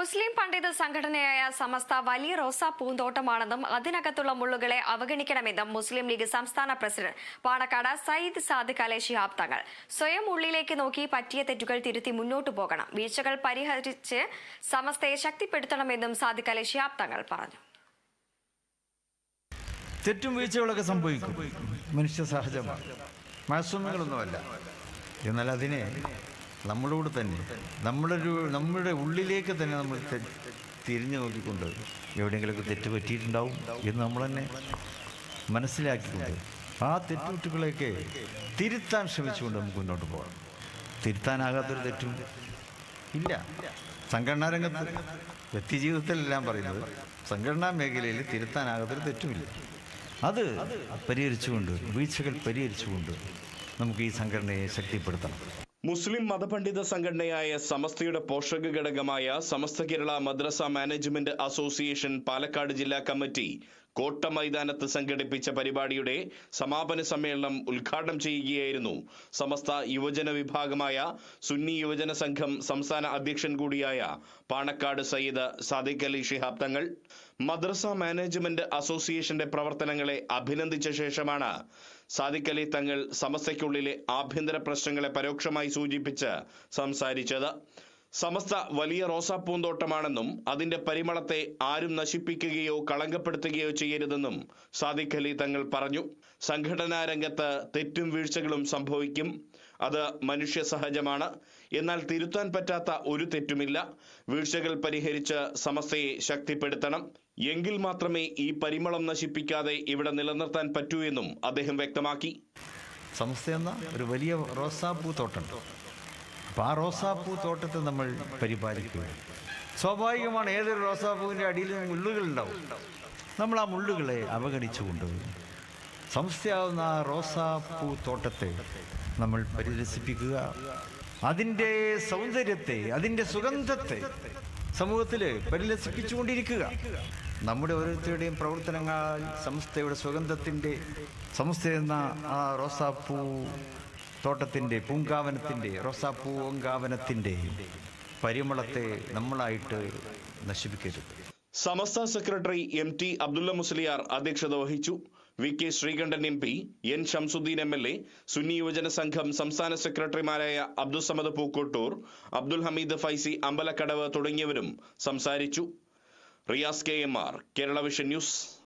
മുസ്ലിം പണ്ഡിത സംഘടനയായ സമസ്ത വലിയ റോസാ പൂന്തോട്ടമാണെന്നും അതിനകത്തുള്ള മുള്ളുകളെ അവഗണിക്കണമെന്നും മുസ്ലിം ലീഗ് സംസ്ഥാന പ്രസിഡന്റ് പാണക്കാട് സയ്യിദ് സാദിഖ് അലേ ശിഹാബ് തങ്ങൾ സ്വയം ഉള്ളിലേക്ക് നോക്കി പറ്റിയ തെറ്റുകൾ തിരുത്തി മുന്നോട്ടു പോകണം. വീഴ്ചകൾ പരിഹരിച്ച് സമസ്തയെ ശക്തിപ്പെടുത്തണമെന്നും സാദിഖ് അലേ ശിഹാബ് തങ്ങൾ പറഞ്ഞു. തെറ്റും വീഴ്ചകളൊക്കെ സംഭവിക്കും. മനുഷ്യ സഹജമാണ്. മാസൂമികളൊന്നുമല്ല. എന്നാൽ അതിനെ നമ്മളോട് തന്നെ. നമ്മളൊരു നമ്മുടെ ഉള്ളിലേക്ക് തന്നെ നമ്മൾ തിരിഞ്ഞു നോക്കിക്കൊണ്ട് എവിടെയെങ്കിലുമൊക്കെ തെറ്റ് പറ്റിയിട്ടുണ്ടാവും എന്ന് നമ്മൾ തന്നെ മനസ്സിലാക്കിക്കൊണ്ട് ആ തെറ്റുകുറ്റുകളെയൊക്കെ തിരുത്താൻ ശ്രമിച്ചുകൊണ്ട് നമുക്ക് മുന്നോട്ട് പോകാം. തിരുത്താനാകാത്തൊരു തെറ്റും ഇല്ല. സംഘടനാ രംഗത്ത് വ്യക്തിജീവിതത്തിലെല്ലാം പറയുന്നത് സംഘടനാ മേഖലയിൽ തിരുത്താനാകാത്തൊരു തെറ്റുമില്ല. അത് പരിഹരിച്ചുകൊണ്ട് വീഴ്ചകൾ പരിഹരിച്ചുകൊണ്ട് നമുക്ക് ഈ സംഘടനയെ ശക്തിപ്പെടുത്തണം. മുസ്ലിം മതപണ്ഡിത സംഘടനയായ സമസ്തയുടെ പോഷക ഘടകമായ സമസ്ത കേരള മദ്രസ മാനേജ്മെന്റ് അസോസിയേഷൻ പാലക്കാട് ജില്ലാ കമ്മിറ്റി കോട്ട മൈതാനത്ത് സംഘടിപ്പിച്ച പരിപാടിയുടെ സമാപന സമ്മേളനം ഉദ്ഘാടനം ചെയ്യുകയായിരുന്നു സമസ്ത യുവജന വിഭാഗമായ സുന്നി യുവജന സംഘം സംസ്ഥാന അധ്യക്ഷൻ കൂടിയായ പാണക്കാട് സയ്യിദ് സാദിഖ് അലി ഷിഹാബ് തങ്ങൾ. മദ്രസ മാനേജ്മെന്റ് അസോസിയേഷന്റെ പ്രവർത്തനങ്ങളെ അഭിനന്ദിച്ച ശേഷമാണ് സാദിഖ് അലി തങ്ങൾ സമസ്തയ്ക്കുള്ളിലെ ആഭ്യന്തര പ്രശ്നങ്ങളെ പരോക്ഷമായി സൂചിപ്പിച്ച് സംസാരിച്ചത്. സമസ്ത വലിയ റോസാപ്പൂന്തോട്ടമാണെന്നും അതിന്റെ പരിമളത്തെ ആരും നശിപ്പിക്കുകയോ കളങ്കപ്പെടുത്തുകയോ ചെയ്യരുതെന്നും സാദിഖ് അലി തങ്ങൾ പറഞ്ഞു. സംഘടനാ രംഗത്ത് തെറ്റും വീഴ്ചകളും സംഭവിക്കും. അത് മനുഷ്യ സഹജമാണ് എന്നാൽ തിരുത്താൻ പറ്റാത്ത ഒരു തെറ്റുമില്ല. വീഴ്ചകൾ പരിഹരിച്ച് സമസ്തയെ ശക്തിപ്പെടുത്തണം. എങ്കിൽ മാത്രമേ ഈ പരിമളം നശിപ്പിക്കാതെ ഇവിടെ നിലനിർത്താൻ പറ്റൂ എന്നും അദ്ദേഹം വ്യക്തമാക്കി. സംസ്ഥ എന്ന ഒരു വലിയ റോസാപ്പൂ തോട്ടമുണ്ട് അപ്പോൾ ആ റോസാപ്പൂ തോട്ടത്തെ നമ്മൾ പരിപാലിക്കുക സ്വാഭാവികമാണ് ഏതൊരു റോസാപ്പൂവിന്റെ അടിയിൽ മുള്ളുകളുണ്ടാവും. നമ്മൾ ആ മുള്ളുകളെ അവഗണിച്ചു കൊണ്ടുപോകും സംസ്ഥയാവുന്ന ആ റോസാപ്പൂ തോട്ടത്തെ നമ്മൾ പരിരസിപ്പിക്കുക. അതിന്റെ സൗന്ദര്യത്തെ അതിന്റെ സുഗന്ധത്തെ സമൂഹത്തിൽ പരിലസിപ്പിച്ചുകൊണ്ടിരിക്കുക നമ്മുടെ ഓരോരുത്തരുടെയും പ്രവർത്തനങ്ങൾ സംസ്ഥയുടെ സുഗന്ധത്തിന്റെ സംസ്ഥ എന്ന ആ റോസാപ്പൂ തോട്ടത്തിന്റെ പൂങ്കാവനത്തിന്റെ റോസാപ്പൂ പൂങ്കാവനത്തിന്റെ പരിമളത്തെ നമ്മളായിട്ട് നശിപ്പിക്കരുത്. Samastha secretary M T Abdulla Musliyar അധ്യക്ഷത വഹിച്ചു. V K Sreekandan M P N Shamsudheen M L A Sunni Yuvajana Sangham സംസ്ഥാന സെക്രട്ടറിമാരായ അബ്ദുൾ സമദ് പൂക്കോട്ടൂർ അബ്ദുൽ ഹമീദ് ഫൈസി അമ്പലക്കടവ് തുടങ്ങിയവരും സംസാരിച്ചു. Riyas K M R Kerala vision news.